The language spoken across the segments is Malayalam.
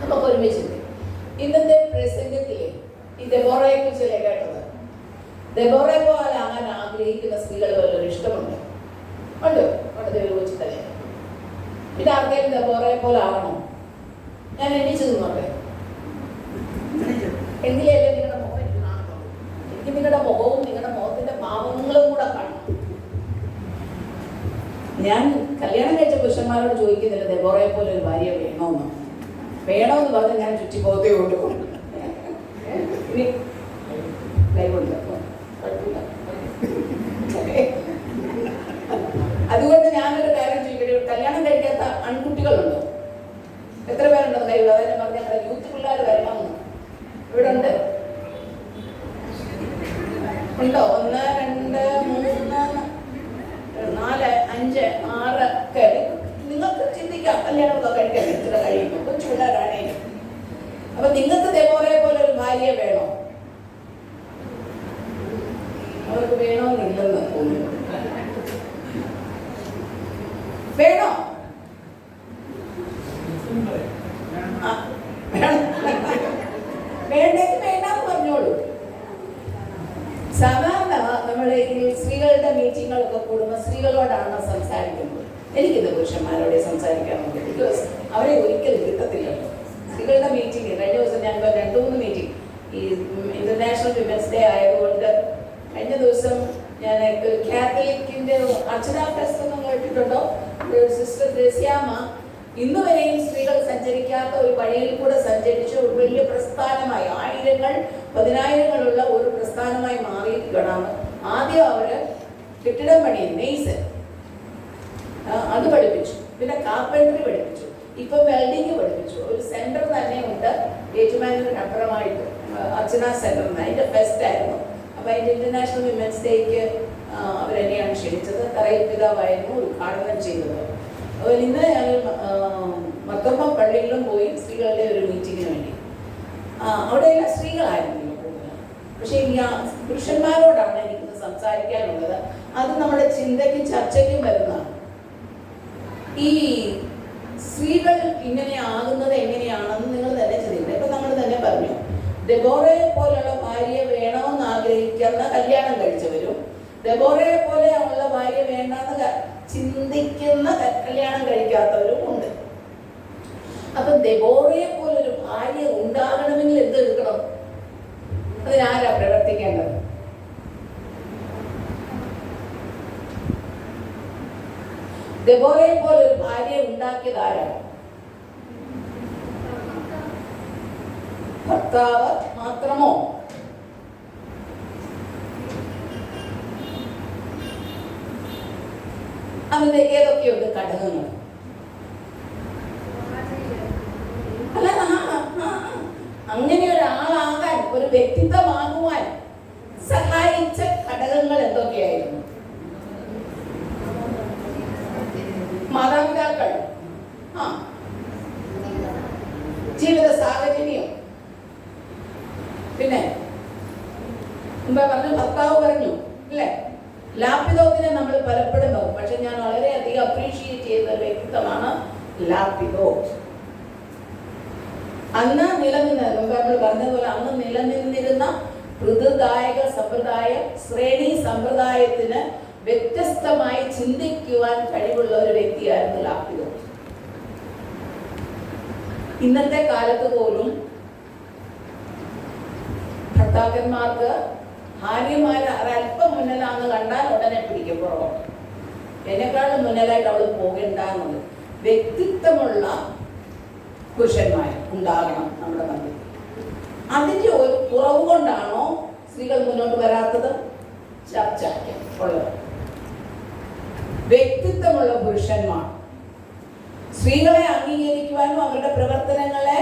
നമുക്ക് ഒരുമിച്ച്. ഇന്നത്തെ പ്രസംഗത്തിലെ ഈ ദബോറയെ കുറിച്ചല്ലേ കേട്ടത്? ദബോറെ പോലെ ആകാൻ ആഗ്രഹിക്കുന്ന സ്ത്രീകൾ വല്ലൊരു ഇഷ്ടമുണ്ട്. ഉണ്ട് ഉണ്ട് തന്നെ പിന്നെ ആർക്കെങ്കിലും ദബോറെ പോലെ ആകണോ ഞാൻ എണ്ണിച്ചു നിന്നോട്ടെ. എങ്കിലല്ലേ നിങ്ങളുടെ മുഖം എനിക്ക് കാണുന്നുള്ളൂ എനിക്ക് നിങ്ങളുടെ മുഖവും നിങ്ങളുടെ മുഖത്തിന്റെ ഭാവങ്ങളും കൂടെ കാണണം. ഞാൻ കല്യാണം കഴിച്ച പുരുഷന്മാരോട് ചോദിക്കുന്നില്ല ദബോറയെ പോലെ ഒരു ഭാര്യ വേണമെന്ന് വേണമെന്ന് പറഞ്ഞ് ഞാൻ ചുറ്റി പോകത്തേ ഉള്ളൂ. അതുകൊണ്ട് ഞാനൊരു കാര്യം ചോദിക്കട്ടെ. കല്യാണം കഴിക്കാത്ത ആൺകുട്ടികളുണ്ടോ? എത്ര പേരുണ്ടെന്ന് കയ്യിൽ? അതെ ഞാൻ പറഞ്ഞ യൂത്ത് പിള്ളേർ വരണമെന്ന് ഇവിടെ ഉണ്ട് ഉണ്ടോ? ഒന്ന് രണ്ട് മൂന്ന് നാല് അഞ്ച് ആറ് ഒക്കെ. നിങ്ങൾക്ക് ചിന്തിക്കാം. കല്യാണമൊക്കെ കഴിക്കാൻ ഇത്ര കഴിയുമ്പോൾ പിള്ളേരാണേ അപ്പൊ നിങ്ങൾക്ക് ദൈവോറെ പോലെ ഒരു ഭാര്യ വേണോ? അവർക്ക് വേണമെന്നില്ലെന്ന് തോന്നുന്നു. വേണോ. വേണ്ടെങ്കിൽ വേണ്ടാന്ന് പറഞ്ഞോളൂ. സാധാരണ നമ്മൾ സ്ത്രീകളുടെ മീറ്റിങ്ങുകളൊക്കെ കൂടുമ്പോൾ സ്ത്രീകളോടാണ് സംസാരിക്കുന്നത്? എനിക്കിത് പുരുഷന്മാരോടെ സംസാരിക്കാൻ ബിക്കോസ് അവരെ ഒരിക്കലും കിട്ടത്തില്ലല്ലോ സ്ത്രീകളുടെ മീറ്റിംഗ് കഴിഞ്ഞ ദിവസം ഇപ്പൊ രണ്ടു മൂന്ന് മീറ്റിംഗ് ഈ ഇന്റർനാഷണൽ വിമൻസ് ഡേ ആയതുകൊണ്ട് കഴിഞ്ഞ ദിവസം ഞാൻ കാത്തലിക്കിന്റെ അർച്ചന എന്ന് കേട്ടിട്ടുണ്ടോ? സിസ്റ്റർ ദേശ്യാമ ഇന്ന് വരെയും സ്ത്രീകൾ സഞ്ചരിക്കാത്ത ഒരു വഴിയിൽ കൂടെ സഞ്ചരിച്ച് ഒരു വലിയ പ്രസ്ഥാനമായി ആയിരങ്ങൾ പതിനായിരങ്ങളുള്ള ഒരു പ്രസ്ഥാനമായി മാറിയിരിക്കണം ആദ്യം അവർ കെട്ടിടം പണി നെയ്സ് അത് പഠിപ്പിച്ചു. പിന്നെ കാർപ്പൻട്രി പഠിപ്പിച്ചു. ഇപ്പൊ വെൽഡിങ് പഠിപ്പിച്ചു. ഒരു സെന്റർ തന്നെ ഉണ്ട് ഏറ്റുമാനൂരിന് അപ്പുറമായിട്ട് അർച്ചന സെന്റർ അതിന്റെ ബെസ്റ്റ് ആയിരുന്നു. അപ്പൊ അതിന്റെ ഇന്റർനാഷണൽ വിമൻസ് ഡേക്ക് അവരെന്നെയാണ് ക്ഷണിച്ചത്. തറയിൽ പിതാവായിരുന്നു ഉദ്ഘാടനം ചെയ്തത്. അതുപോലെ ഇന്ന് ഞങ്ങൾ മക്കമ്മ പള്ളിയിലും പോയി സ്ത്രീകളുടെ ഒരു മീറ്റിങ്ങിന് വേണ്ടി. അവിടെ എല്ലാ സ്ത്രീകളായിരുന്നില്ല കൂടുതൽ പക്ഷേ ഈ പുരുഷന്മാരോടാണ് എനിക്ക് സംസാരിക്കാനുള്ളത്. അത് നമ്മുടെ ചിന്തയ്ക്കും ചർച്ചയ്ക്കും വരുന്നതാണ് ഈ സ്ത്രീകൾ ഇങ്ങനെ ആകുന്നത് എങ്ങനെയാണെന്ന് നിങ്ങൾ തന്നെ ചിന്തിക്കണം. ഇപ്പൊ നമ്മൾ തന്നെ പറഞ്ഞു ഡെബോറയെ പോലുള്ള ഭാര്യയെ വേണമെന്ന് ആഗ്രഹിക്കുന്ന കല്യാണം കഴിച്ചവരും ഡെബോറയെ പോലെ ഉള്ള ഭാര്യ വേണ്ടെന്ന് ചിന്തിക്കുന്ന കല്യാണം കഴിക്കാത്തവരും ഉണ്ട്. അപ്പൊ ഡെബോറയെ പോലൊരു ഭാര്യ ഉണ്ടാകണമെങ്കിൽ എന്ത് എടുക്കണം? അതിനാരാ പ്രവർത്തിക്കേണ്ടത്? ഡെബോറയെ പോലൊരു ഭാര്യ ഉണ്ടാക്കിയത് ആരാണ്? ഭർത്താവ് മാത്രമോ? അതിന്റെ ഏതൊക്കെയുണ്ട് ഘടകങ്ങൾ അല്ല ആ, ആ, ആ. അങ്ങനെ ഒരാളാകാൻ ഒരു വ്യക്തിത്വമാകുവാൻ സഹായിച്ച ഘടകങ്ങൾ എന്തൊക്കെയായിരുന്നു മാതാപിതാക്കൾ ആ ജീവിത സാഹചര്യം പിന്നെ മുമ്പേ പറഞ്ഞു ഭർത്താവ് പറഞ്ഞു അല്ലേ? ലാപ്പിതോത്തിനെ നമ്മൾ പലപ്പോഴും നോക്കും പക്ഷെ ഞാൻ വളരെയധികം അപ്രീഷിയേറ്റ് ഒരു വ്യക്തിത്വമാണ് ലാപ്പിതോ അന്ന് നിലനിന്ന മുമ്പ് നമ്മൾ പറഞ്ഞതുപോലെ അന്ന് നിലനിന്നിരുന്ന ഋതുദായക സമ്പ്രദായം ശ്രേണി സമ്പ്രദായത്തിന് വ്യത്യസ്തമായി ചിന്തിക്കുവാൻ കഴിവുള്ള ഒരു വ്യക്തിയായിരുന്നു ലാപ്പിതോ ഇന്നത്തെ കാലത്ത് പോലും ഭർത്താക്കന്മാർക്ക് ഭാര്യമാര് ഒരല്പം മുന്നലാന്ന് കണ്ടാൽ ഉടനെ പിടിക്കും പുറകോട്ട് എന്നെക്കാളും മുന്നിലായിട്ട് അവൾ പോകണ്ടെന്നുള്ളത് വ്യക്തിത്വമുള്ള പുരുഷന്മാർ ഉണ്ടാകണം നമ്മുടെ മന്ത്രി അതിന്റെ ഒരു കുറവ് കൊണ്ടാണോ സ്ത്രീകൾ മുന്നോട്ട് വരാത്തത്? ചർച്ച ഉള്ളത്. വ്യക്തിത്വമുള്ള പുരുഷന്മാർ സ്ത്രീകളെ അംഗീകരിക്കുവാനും അവരുടെ പ്രവർത്തനങ്ങളെ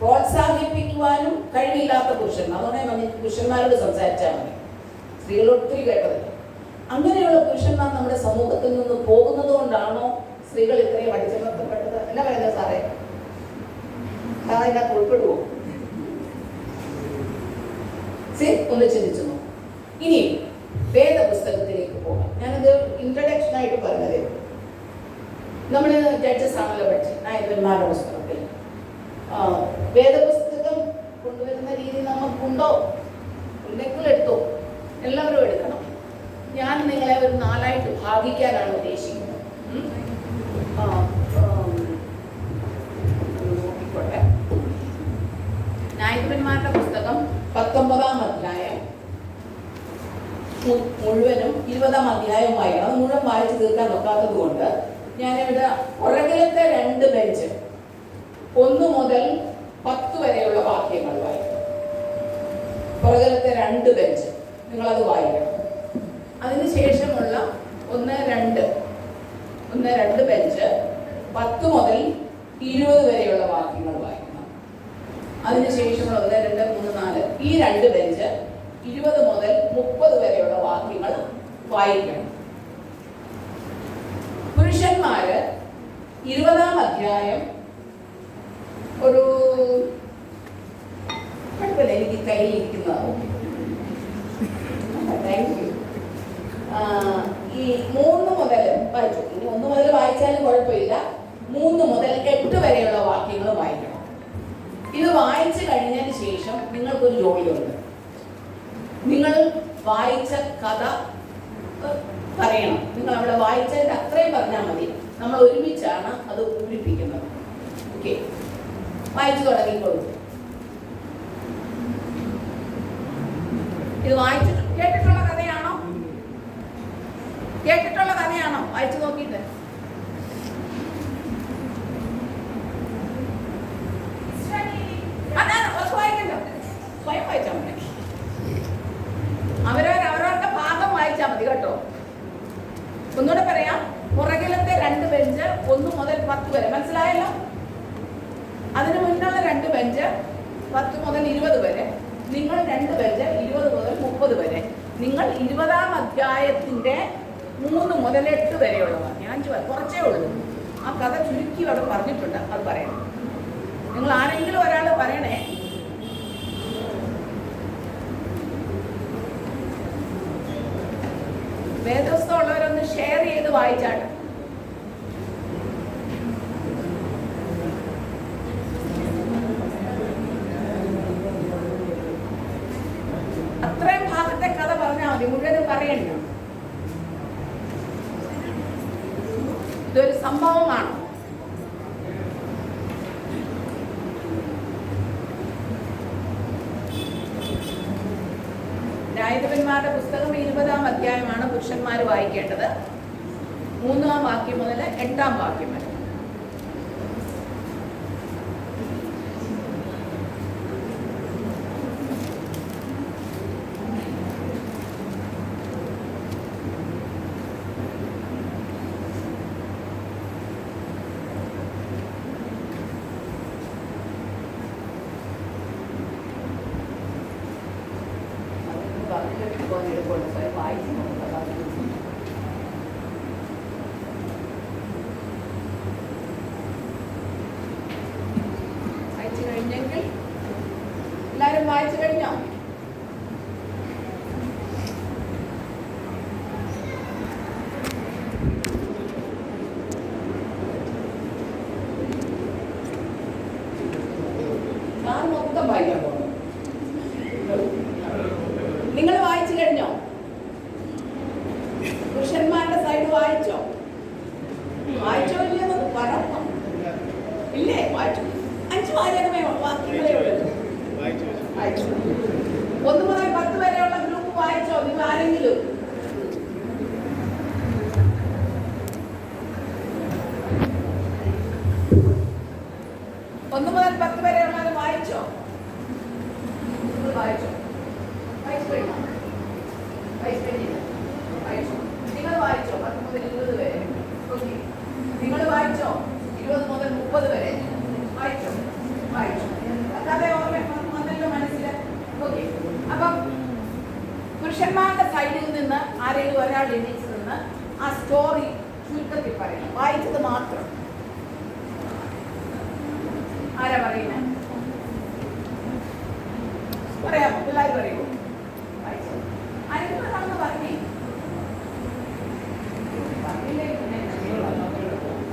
പ്രോത്സാഹിപ്പിക്കുവാനും കഴിവില്ലാത്ത പുരുഷന്മാർ അതുകൊണ്ട് നമുക്ക് പുരുഷന്മാരോട് സംസാരിച്ചാൽ മതി. സ്ത്രീകൾ ഒത്തിരി കേട്ടതില്ല? അങ്ങനെയുള്ള പുരുഷന്മാർ നമ്മുടെ സമൂഹത്തിൽ നിന്ന് പോകുന്നത് കൊണ്ടാണോ സ്ത്രീകൾ ഇത്രയും അടിച്ചമർത്തപ്പെട്ടത് എന്നാ പറയുന്നത് സാറേ? അതിനകത്ത് ഉൾപ്പെടുവോ? സി ഒന്ന് ചിന്തിച്ചു നോക്കും. ഇനി വേദപുസ്തകത്തിലേക്ക് പോകാം. ഞാനത് ഇൻട്രഡക്ഷൻ ആയിട്ട് പറഞ്ഞതേ നമ്മൾ ജഡ്ജസ് ആണല്ലോ പഠിച്ചത് നായകന്മാരുടെ പുസ്തകത്തിൽ. വേദപുസ്തകം കൊണ്ടുവരുന്ന രീതി നമുക്കുണ്ടോ? ഉണ്ടെങ്കിൽ എടുത്തോ. എല്ലാവരും എടുക്കണം. ഞാൻ നിങ്ങളെ ഒരു നാലായിട്ട് ഭാഗിക്കാനാണ് ഉദ്ദേശിക്കുന്നത്. നോക്കിക്കോട്ടെ. നായകന്മാരുടെ പുസ്തകം പത്തൊമ്പതാം അധ്യായം. മുഴുവനും ഇരുപതാം അധ്യായം അത് മുഴുവൻ വായിച്ചു തീർക്കാൻ നോക്കാത്തത് കൊണ്ട് ഞാനിവിടെ പുറകിലത്തെ രണ്ട് ബെഞ്ച് ഒന്ന് മുതൽ പത്ത് വരെയുള്ള വാക്യങ്ങൾ വായിക്കണം. പുറകിലത്തെ രണ്ട് ബെഞ്ച്. നിങ്ങളത് വായിക്കണം. അതിനുശേഷമുള്ള ഒന്ന് രണ്ട്. ഒന്ന് രണ്ട് ബെഞ്ച്. പത്ത് മുതൽ ഇരുപത് വരെയുള്ള വാക്യങ്ങൾ വായിക്കണം. അതിനുശേഷമുള്ള ഒന്ന് രണ്ട് മൂന്ന് നാല്. ഈ രണ്ട് ബെഞ്ച് ഇരുപത് മുതൽ മുപ്പത് വരെയുള്ള വാക്യങ്ങൾ വായിക്കണം. പുരുഷന്മാര് ഇരുപതാം അധ്യായം ഒരു കുഴപ്പമില്ല എനിക്ക് കയ്യിലിരിക്കുന്നതാവും യു ഈ മൂന്ന് മുതൽ വായിച്ചു. ഇനി ഒന്ന് മുതൽ വായിച്ചാലും കുഴപ്പമില്ല. മൂന്ന് മുതൽ എട്ട് വരെയുള്ള വാക്യങ്ങൾ വായിക്കണം. ഇത് വായിച്ചു കഴിഞ്ഞതിന് ശേഷം നിങ്ങൾക്കൊരു ജോലിയുണ്ട്. നിങ്ങൾ വായിച്ച കഥ പറയണം. നിങ്ങൾ അവിടെ വായിച്ചതിന്റെ അത്രയും പറഞ്ഞാൽ മതി. നമ്മൾ ഒരുമിച്ചാണ് അത് പൂരിപ്പിക്കുന്നത്. ഓക്കെ വായിച്ചു തുടങ്ങിക്കോളൂ. ഇത് വായിച്ചു കേട്ടിട്ടുള്ള കഥയാണോ? കേട്ടിട്ടുള്ള കഥയാണോ? വായിച്ചു നോക്കിയിട്ട് അതാണ് അത് വായിക്കണ്ട സ്വയം വായിച്ചാൽ മതി അവരവർ അവരവരുടെ ഭാഗം വായിച്ചാൽ മതി കേട്ടോ ഒന്നുകൂടെ പറയാം പുറകിലത്തെ രണ്ട് ബെഞ്ച് ഒന്ന് മുതൽ പത്ത് വരെ മനസ്സിലായല്ലോ അതിന് മുന്നുള്ള രണ്ട് ബെഞ്ച് പത്ത് മുതൽ ഇരുപത് വരെ നിങ്ങൾ രണ്ട് ബെഞ്ച് ഇരുപത് മുതൽ മുപ്പത് വരെ നിങ്ങൾ ഇരുപതാം അധ്യായത്തിന്റെ മൂന്ന് മുതൽ എട്ട് വരെയുള്ളവ ഞാൻ കുറച്ചേ ഉള്ളൂ. ആ കഥ ചുരുക്കി അവിടെ പറഞ്ഞിട്ടുണ്ട്. അത് പറയണം നിങ്ങൾ ആരെങ്കിലും ഒരാൾ പറയണേ? വേദസ്ഥമുള്ളവരൊന്ന് ഷെയർ ചെയ്ത് വായിച്ചാട്ടെ. ഭാഗത്തെ മതി മുഴുവനും പറയണ്ട? ഇതൊരു സംഭവമാണ്. ന്യായാധിപന്മാരുടെ പുസ്തകം ഇരുപതാം അധ്യായമാണ് പുരുഷന്മാർ വായിക്കേണ്ടത്. മൂന്നാം വാക്യം മുതൽ എട്ടാം വാക്യം വരെ. കഴിഞ്ഞോ? നിങ്ങൾ വായിച്ചു കഴിഞ്ഞോ? പുരുഷന്മാരുടെ സൈഡ് വായിച്ചോ? വായിച്ചോ ഇല്ലെന്നത് പറയണം ഇല്ലേ? വായിച്ചു. അഞ്ച് വാചകമേ വാക്യങ്ങളേ ഉള്ളൂ. വായിച്ചു. ഒന്ന് മുതൽ പത്ത് വരെയുള്ള ഗ്രൂപ്പ് വായിച്ചോ? നിങ്ങൾ ആരെങ്കിലും? ഒന്ന് മുതൽ പത്ത് വരെയുള്ളത് വായിച്ചോ? വായിച്ചോ? വായിച്ചു കഴിഞ്ഞോ? വായിച്ചു കഴിഞ്ഞില്ല. വായിച്ചോ. നിങ്ങൾ വായിച്ചോ? പത്ത് മുതൽ ഇരുപത് വരെ ഓക്കെ നിങ്ങൾ വായിച്ചോ ഇരുപത് മുതൽ മുപ്പത് വരെ വായിച്ചോ വായിച്ചോ കഥ ഓർമ്മ വന്നല്ലോ മനസ്സിൽ ഓക്കെ അപ്പം പുരുഷന്മാരുടെ സൈഡിൽ നിന്ന് ആരെങ്കിലും ഒരാൾ എണീച്ച് നിന്ന് ആ സ്റ്റോറി ചുരുക്കത്തിൽ പറയണം വായിച്ചത് മാത്രം ആരാ പറയുന്നത് പറയാമോ? പിള്ളേർ പറയൂ. വായിച്ചോ. ആരെങ്കിലും പറഞ്ഞേ? പറഞ്ഞില്ലേ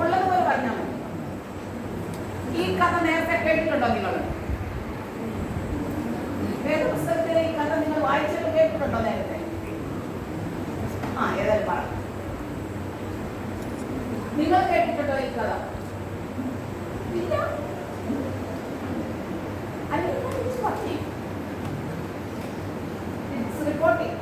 ഉള്ളതുപോലെ പറഞ്ഞാൽ മതി. ഈ കഥ നേരത്തെ കേട്ടിട്ടുണ്ടോ നിങ്ങൾ വേദപുസ്തകത്തിലെ ഈ കഥ നിങ്ങൾ വായിച്ചത് കേട്ടിട്ടുണ്ടോ നേരത്തെ? ആ ഏതായാലും പറ. നിങ്ങൾ കേട്ടിട്ടുണ്ടോ ഈ കഥ? ഇല്ല. അല്ലെങ്കിൽ it's deporte.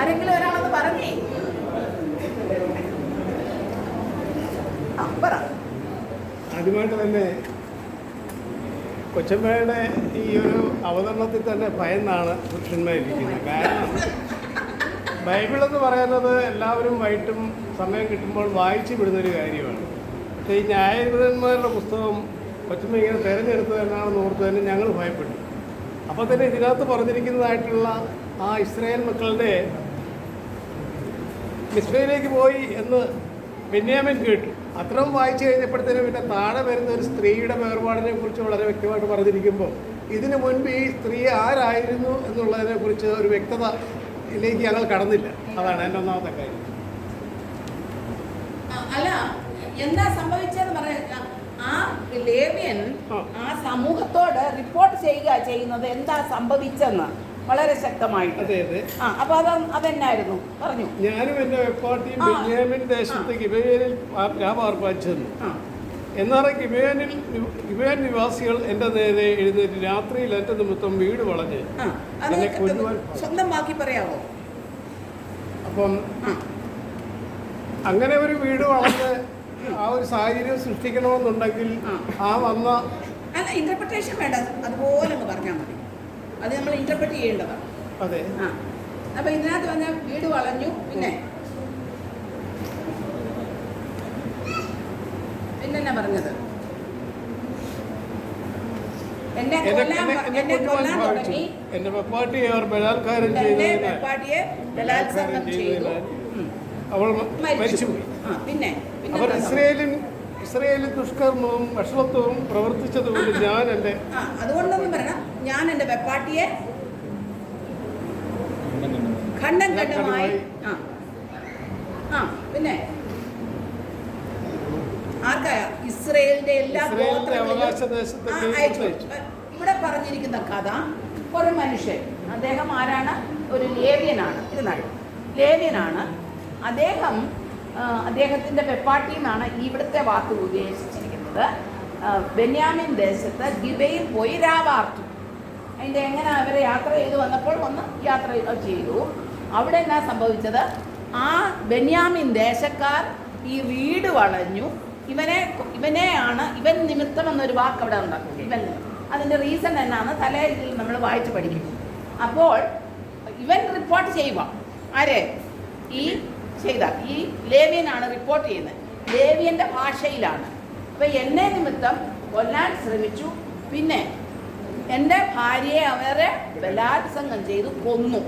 ആരെങ്കിലും ഒരാളത് പറഞ്ഞേ? പറ. ആദ്യമായിട്ട് തന്നെ കൊച്ചമ്മയുടെ ഈ ഒരു അവതരണത്തിൽ തന്നെ ഭയന്നാണ് പുരുഷന്മാരിക്കുന്നത് കാരണം ബൈബിൾ എന്ന് പറയുന്നത് എല്ലാവരും വൈകിട്ടും സമയം കിട്ടുമ്പോൾ വായിച്ചു വിടുന്നൊരു കാര്യമാണ്. പക്ഷേ ഈ ന്യായാധിപന്മാരുടെ പുസ്തകം കൊച്ചമ്മ ഇങ്ങനെ തിരഞ്ഞെടുത്തത് എന്നാണെന്ന് ഓർത്ത് തന്നെ ഞങ്ങൾ ഭയപ്പെട്ടു. അപ്പോൾ തന്നെ ഇതിനകത്ത് പറഞ്ഞിരിക്കുന്നതായിട്ടുള്ള ആ ഇസ്രായേൽ മക്കളുടെ മിസ്ബയിലേക്ക് പോയി എന്ന് ബെന്യാമിൻ കേട്ടു. അത്രയും വായിച്ചു കഴിഞ്ഞപ്പോഴത്തേനും പിന്നെ താഴെ വരുന്ന ഒരു സ്ത്രീയുടെ വേർപാടിനെ കുറിച്ച് വളരെ വ്യക്തമായിട്ട് പറഞ്ഞിരിക്കുമ്പോൾ ഇതിനു മുൻപ് ഈ സ്ത്രീ ആരായിരുന്നു എന്നുള്ളതിനെ കുറിച്ച് ഒരു വ്യക്തതയിലേക്ക് ഞങ്ങൾ കടന്നില്ല. അതാണ് എന്റെ ഒന്നാമത്തെ കാര്യം. അല്ല എന്താ സംഭവിച്ചതെന്ന് പറയാ. ആ ലേവ്യൻ ആ. സമൂഹത്തോട് റിപ്പോർട്ട് ചെയ്യുക ചെയ്യുന്നത് എന്താ സംഭവിച്ചെന്ന് വളരെ ശക്തമായിട്ട്. അതെ അതെ. ആ അപ്പൊ അത് അതെന്നായിരുന്നു? പറഞ്ഞു. ഞാനും എന്റെ വെപ്പാട്ടിയും. ബെന്യാമിൻ ദേശത്ത് ഗിബേലിൽ ഞാൻ പാർപ്പാച്ചെന്നു എന്നാൽ ഗിബേനിൽ ഗിബേൻ നിവാസികൾ എന്റെ നേരെ എഴുന്നേറ്റ് രാത്രിയിൽ എന്റെ നിമിത്തം വീട് വളഞ്ഞ്. എന്നെ കൊല്ലുവാൻ സ്വന്തം ബാക്കി പറയാമോ അപ്പം അങ്ങനെ ഒരു വീട് വളർന്ന് ആ ഒരു സാഹചര്യം സൃഷ്ടിക്കണമെന്നുണ്ടെങ്കിൽ ആ. വന്ന അല്ല ഇന്റർപ്രിട്ടേഷൻ വേണ്ട. അതുപോലെ ഒന്ന് പറഞ്ഞാൽ മതി. അത് നമ്മൾ ഇന്റർപ്രറ്റ് ചെയ്യേണ്ടതാണ് അതെ. ആ. അപ്പൊ ഇതിനകത്ത് വന്ന വീട് വളഞ്ഞു. പിന്നെ? പിന്നെന്നാ പറഞ്ഞത്? എന്നെ കൊല്ലാൻ തുടങ്ങി. എന്റെ വെപ്പാട്ടിയെ അവർ ബലാത്കാരം വെപ്പാട്ടിയെ ബലാത്സംഗം ചെയ്തു. അവൾ മരിച്ചുപോയി. പിന്നെ പിന്നെ അവർ ഇസ്രയേലിൻ ഇസ്രയേലിൽ ദുഷ്കർമ്മവും വഷളത്വവും പ്രവർത്തിച്ചതുകൊണ്ട് ഞാൻ എന്റെ അതുകൊണ്ടൊന്നും പറയണം ഞാൻ എന്റെ വെപ്പാട്ടിയെ ഖണ്ഡം ഖണ്ഡമായി ആ ആ പിന്നെ ആർക്കാ? ഇസ്രയേലിന്റെ എല്ലാ ഇവിടെ പറഞ്ഞിരിക്കുന്ന കഥ ഒരു മനുഷ്യൻ അദ്ദേഹം ആരാണ്? ഒരു ലേവ്യനാണ്. ഇരുന്നാൾ ലേവ്യനാണ്. അദ്ദേഹം ആ, അദ്ദേഹത്തിന്റെ വെപ്പാട്ടി എന്നാണ് ഇവിടുത്തെ വാക്ക് ഉദ്ദേശിച്ചിരിക്കുന്നത്. ബെന്യാമിൻ ദേശത്ത് ഗിബയിൽ പോയി രാവാർത്തു. അതിന്റെ എങ്ങനെ അവരെ യാത്ര ചെയ്തു വന്നപ്പോൾ ഒന്ന് യാത്ര ചെയ്തു. അവിടെ എന്നാ സംഭവിച്ചത്? ആ ബെന്യാമിൻ ദേശക്കാർ ഈ വീട് വളഞ്ഞു. ഇവനെ ഇവനെയാണ് ഇവൻ നിമിത്തം എന്നൊരു വാക്ക് അവിടെ ഉണ്ടാക്കും ഇവൻ. അതിന്റെ റീസൺ എന്നാണ് തലയിൽ നമ്മൾ വായിച്ച് പഠിക്കും അപ്പോൾ ഇവൻ റിപ്പോർട്ട് ചെയ്യുക ആരെ? ഈ ചെയ്ത ഈ ലേവ്യനാണ് റിപ്പോർട്ട് ചെയ്യുന്നത്. ലേവ്യന്റെ ഭാഷയിലാണ്. അപ്പം എന്നെ നിമിത്തം കൊല്ലാൻ ശ്രമിച്ചു. പിന്നെ എന്റെ ഭാര്യയെ അവരെ ബലാത്സംഗം ചെയ്തു കൊന്നു?